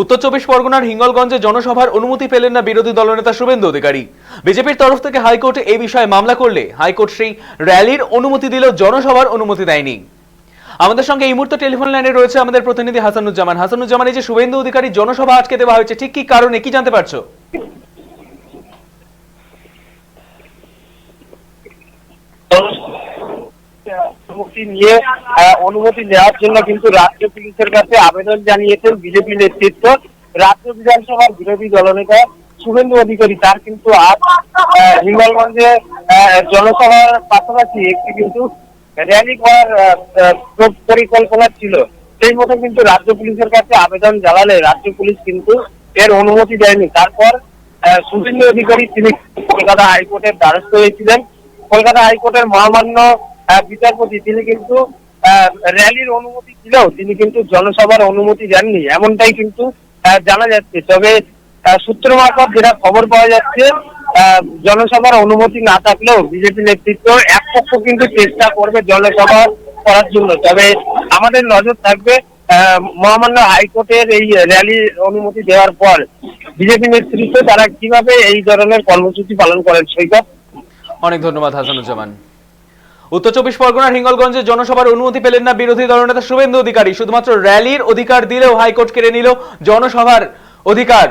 উত্তর চব্বিশ পরগনার হিঙ্গলগঞ্জে জনসভার অনুমতি পেলেন না বিরোধী দলনেতা শুভেন্দু অধিকারী। বিজেপির তরফ থেকে হাইকোর্টে এই বিষয়ে মামলা করলে হাইকোর্ট সেই র্যালির অনুমতি দিলেও জনসভার অনুমতি দেয়নি। আমাদের সঙ্গে এই মুহূর্তে টেলিফোন লাইনে রয়েছে আমাদের প্রতিনিধি হাসানুজ্জামান। হাসানুজ্জামান, এই যে শুভেন্দু অধিকারী জনসভা আটকে দেওয়া হয়েছে, ঠিক কি কারণে কি জানতে পারছ? অনুমতি নিয়ে অনুমতি নেওয়ার জন্য কিন্তু রাজ্য পুলিশের কাছে আবেদন জানিয়েছেন বিজেপি নেতৃত্ব। রাজ্য বিধানসভার বিরোধী দলনেতা শুভেন্দু অধিকারী, তার কিন্তু আজ হিঙ্গলগঞ্জে জনসভার পাশাপাশি একটি কিন্তু র্যালি করার পরিকল্পনা ছিল। সেই মতো কিন্তু রাজ্য পুলিশের কাছে আবেদন জানালে রাজ্য পুলিশ কিন্তু এর অনুমতি দেয়নি। তারপর শুভেন্দু অধিকারী তিনি কলকাতা হাইকোর্টের দ্বারস্থ হয়েছিলেন। কলকাতা হাইকোর্টের মহামান্য বিচারপতি, তিনি কিন্তু র্যালির অনুমতি দিলেও তিনি কিন্তু জনসভার অনুমতি দেননি। এমনটাই কিন্তু জানা যাচ্ছে। তবে সূত্র মারফত যেটা খবর পাওয়া যাচ্ছে জনসভার অনুমতি না থাকলেও বিজেপি নেতৃত্ব এক পক্ষ কিন্তু চেষ্টা করবে জনসভা করার জন্য। তবে আমাদের নজর থাকবে মহামান্য হাইকোর্টের এই র্যালির অনুমতি দেওয়ার পর বিজেপি নেতৃত্ব তারা কীভাবে এই ধরনের কর্মসূচি পালন করেন সৈকত অনেক ধন্যবাদ হাসানুজ্জামান। উত্তর চব্বিশ পরগনার হিঙ্গলগঞ্জে জনসভার অনুমতি পেলেন না বিরোধী দলনেতা শুভেন্দু অধিকারী। শুধুমাত্র র্যালির অধিকার দিলেও হাইকোর্ট কেড়ে নিল জনসভার অধিকার।